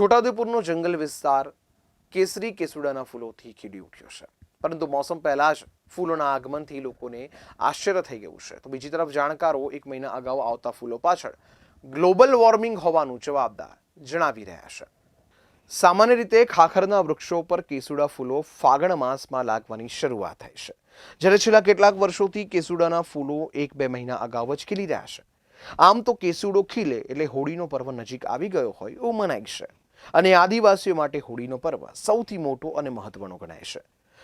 છોટાઉદેપુરનો જંગલ વિસ્તાર કેસરી કેસુડાના ફૂલોથી ખીડી ઉઠ્યો છે. પરંતુ મોસમ પહેલા જ ફૂલોના આગમનથી લોકોને આશ્ચર્ય થઈ ગયું છે. તો બીજી તરફ જાણકારો એક મહિના અગાઉ આવતા ફૂલો પાછળ ગ્લોબલ વોર્મિંગ હોવાનું જવાબદાર જણાવી રહ્યા છે. સામાન્ય રીતે ખાખરના વૃક્ષો પર કેસુડા ફૂલો ફાગણ માસમાં લાગવાની શરૂઆત થાય છે. જ્યારે છેલ્લા કેટલાક વર્ષોથી કેસુડાના ફૂલો એક બે મહિના અગાઉ જ ખીલી રહ્યા છે. આમ તો કેસુડો ખીલે એટલે હોળીનો પર્વ નજીક આવી ગયો હોય એવું મનાય છે. અને આદિવાસીઓ માટે હોળીનો પર્વ સૌથી મોટો અને મહત્વનો ગણાય છે.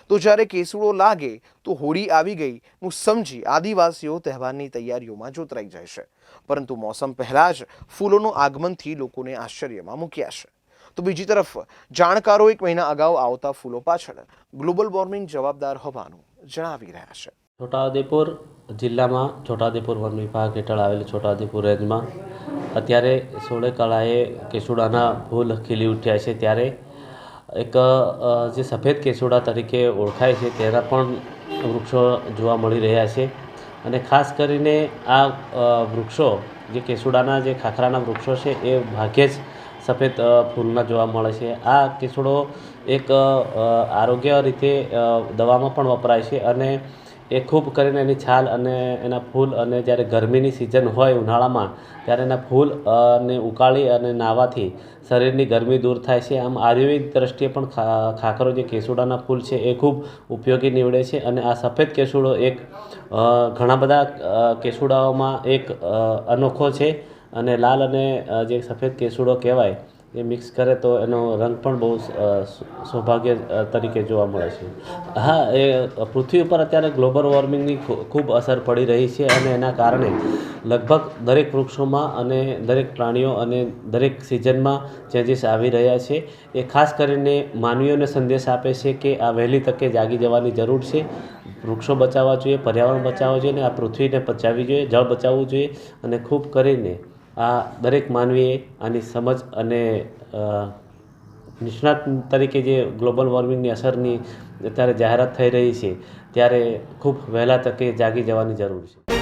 તો જ્યારે કેસુડો લાગે, તો હોળી આવી ગઈ નું સમજી આદિવાસીઓ તહેવારની તૈયારીઓમાં જોતરાઈ જાય છે. પરંતુ મોસમ પહેલા જ ફૂલોનું આગમનથી લોકોને આશ્ચર્યમાં મૂક્યા છે. તો બીજી તરફ, જાણકારો એક મહિના અગાઉ આવતા ફૂલો પાછળ ગ્લોબલ વોર્મિંગ જવાબદાર હોવાનું જણાવી રહ્યા છે. છોટાઉદેપુર જિલ્લામાં છોટાઉદેપુર વન વિભાગ હેઠળ આવેલ છોટાઉદેપુર રેન્જમાં અત્યારે સોળે કળાએ કેસુડાના ફૂલ ખીલી ઉઠ્યા છે ત્યારે એક જે સફેદ કેસુડા તરીકે ઓળખાય છે તેના પણ વૃક્ષો જોવા મળી રહ્યા છે. અને ખાસ કરીને આ વૃક્ષો, જે કેસુડાના જે ખાખરાના વૃક્ષો છે એ ભાગ્યે જ સફેદ ફૂલના જોવા મળે છે. આ કેસુડો એક આરોગ્ય રીતે દવામાં પણ વપરાય છે અને એ ખૂબ કરીને એની છાલ અને એના ફૂલ અને જ્યારે ગરમીની સિઝન હોય ઉનાળામાં, ત્યારે એના ફૂલ ને ઉકાળી અને નાહવાથી શરીરની ગરમી દૂર થાય છે. આમ આયુર્વેદિક દ્રષ્ટિએ પણ ખાખરો જે કેસુડાના ફૂલ છે એ ખૂબ ઉપયોગી નીવડે છે અને આ સફેદ કેસુડો એક ઘણા બધા કેસુડાઓમાં એક અનોખો છે અને લાલ અને જે સફેદ કેસુડો કહેવાય એ મિક્સ કરે તો એનો રંગ પણ બહુ સૌભાગ્ય તરીકે જોવા મળે છે. હા, એ પૃથ્વી ઉપર અત્યારે ગ્લોબલ વોર્મિંગની ખૂબ અસર પડી રહી છે અને એના કારણે લગભગ દરેક વૃક્ષોમાં અને દરેક પ્રાણીઓ અને દરેક સિઝનમાં ચેન્જીસ આવી રહ્યા છે. એ ખાસ કરીને માનવીઓને સંદેશ આપે છે કે આ વહેલી તકે જાગી જવાની જરૂર છે. વૃક્ષો બચાવવા જોઈએ, પર્યાવરણ બચાવવા જોઈએ અને આ પૃથ્વીને બચાવવી જોઈએ, જળ બચાવવું જોઈએ અને ખૂબ કરીને આ દરેક માનવીએ આની સમજ અને નિષ્ણાત તરીકે જે ગ્લોબલ વોર્મિંગની અસરની અત્યારે જાહેરાત થઈ રહી છે, ત્યારે ખૂબ વહેલા તકે જાગી જવાની જરૂર છે.